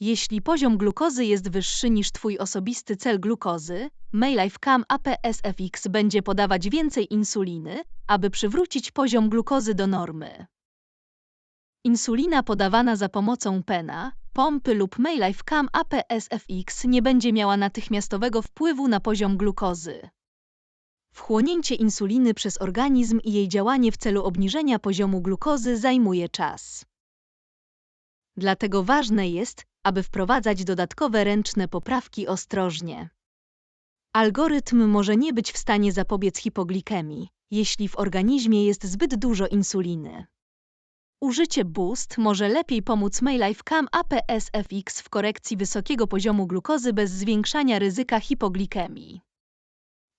Jeśli poziom glukozy jest wyższy niż Twój osobisty cel glukozy, Maylifecam APSFX będzie podawać więcej insuliny, aby przywrócić poziom glukozy do normy. Insulina podawana za pomocą pena, pompy lub Maylifecam APSFX nie będzie miała natychmiastowego wpływu na poziom glukozy. Wchłonięcie insuliny przez organizm i jej działanie w celu obniżenia poziomu glukozy zajmuje czas. Dlatego ważne jest, aby wprowadzać dodatkowe ręczne poprawki ostrożnie. Algorytm może nie być w stanie zapobiec hipoglikemii, jeśli w organizmie jest zbyt dużo insuliny. Użycie Boost może lepiej pomóc Maylifecam APSFX w korekcji wysokiego poziomu glukozy bez zwiększania ryzyka hipoglikemii.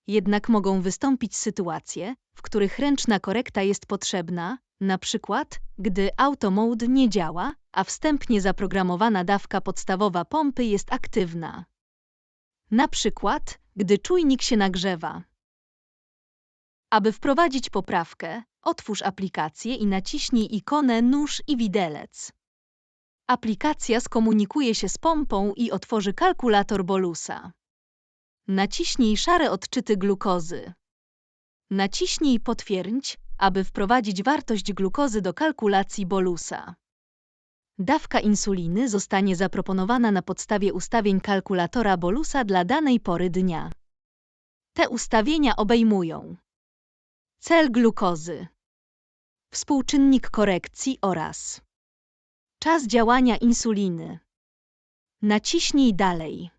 Jednak mogą wystąpić sytuacje, w których ręczna korekta jest potrzebna, na przykład gdy automode nie działa, a wstępnie zaprogramowana dawka podstawowa pompy jest aktywna. Na przykład gdy czujnik się nagrzewa. Aby wprowadzić poprawkę, otwórz aplikację i naciśnij ikonę nóż i widelec. Aplikacja skomunikuje się z pompą i otworzy kalkulator bolusa. Naciśnij szare odczyty glukozy. Naciśnij potwierdź, aby wprowadzić wartość glukozy do kalkulacji bolusa. Dawka insuliny zostanie zaproponowana na podstawie ustawień kalkulatora bolusa dla danej pory dnia. Te ustawienia obejmują cel glukozy, współczynnik korekcji oraz czas działania insuliny. Naciśnij dalej.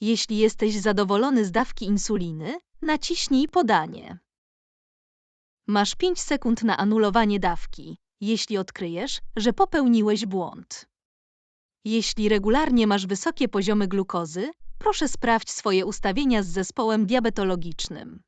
Jeśli jesteś zadowolony z dawki insuliny, naciśnij podanie. Masz 5 sekund na anulowanie dawki, jeśli odkryjesz, że popełniłeś błąd. Jeśli regularnie masz wysokie poziomy glukozy, proszę sprawdź swoje ustawienia z zespołem diabetologicznym.